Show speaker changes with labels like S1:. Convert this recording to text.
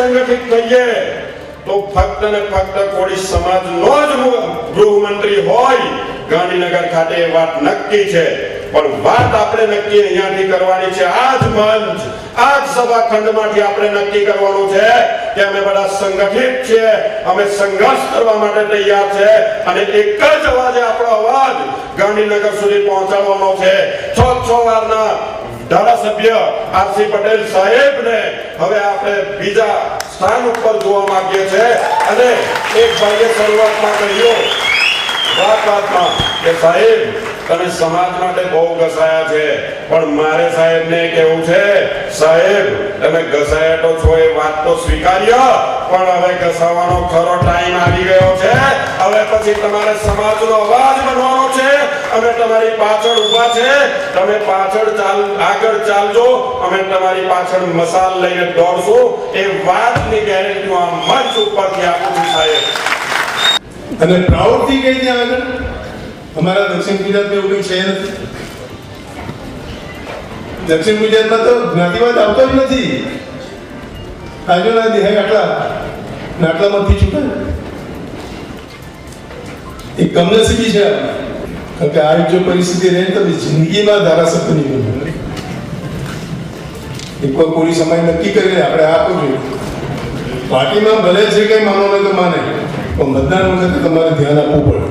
S1: સંગઠિત થઈએ, તો ફક્ત ને ફક્ત કોળી સમાજનો જ ગૃહમંત્રી હોય, ગાંધીનગર ખાતે એ વાત નક્કી છે. પણ વાત આપણે નક્કી અહીંયાથી કરવાની છે. આ જ મંચ, આ જ સભાખંડમાંથી આપણે નક્કી કરવાનું છે કે અમે બધા સંગઠિત છીએ, અમે સંઘર્ષ કરવા માટે તૈયાર છે અને એક જ અવાજે આપણો અવાજ ગાંધીનગર સુધી પહોંચાડવાનો છે. છ છ વારના ધારાસભ્ય આરસી પટેલ સાહેબને હવે આપણે બીજા સ્થાન ઉપર જોવા માંગીએ છીએ અને એક ભાઈએ શરૂઆતમાં કહ્યું, વાત વાતમાં કે સાહેબ, તમે સમાજ માટે બહુ ઘસાયા છે, પણ મારે સાહેબને કહેવું છે, સાહેબ, તમે ઘસાયા તો છો એ વાત તો સ્વીકાર્ય, પણ હવે ઘસાવાનો ખરો ટાઈમ આવી ગયો છે. હવે પછી તમારે સમાજનો અવાજ બનવાનો છે. અમે તમારી પાછળ ઊભા છે. તમે પાછળ ચાલ, આગળ ચાલજો. અમે તમારી પાછળ મસાલ લઈને દોડશું. એ વાતની ગેરંટી હું આ મંચ ઉપરથી આપું છું, સાહેબ.
S2: અને પ્રાઉડથી કહી ત્યાં આગળ? અમારા દક્ષિણ ગુજરાતમાં એવું કંઈ છે નથી. દક્ષિણ ગુજરાતમાં તો જ્ઞાતિવાદ આવતો જ નથી. આજુના દેહ આટલા નાટલામાંથી છૂટા. એ કમનસીબી છે. આ. કારણ કે આવી જો પરિસ્થિતિ રહે તો જિંદગીમાં ધારાસભ્ય નહીં બને. એક વાર કોળી સમય નક્કી કરીને આપણે આપવું જોઈએ. પાર્ટીમાં ભલે જે કંઈ માનો તો માને, પણ મતદાન વખતે તમારે ધ્યાન આપવું પડે.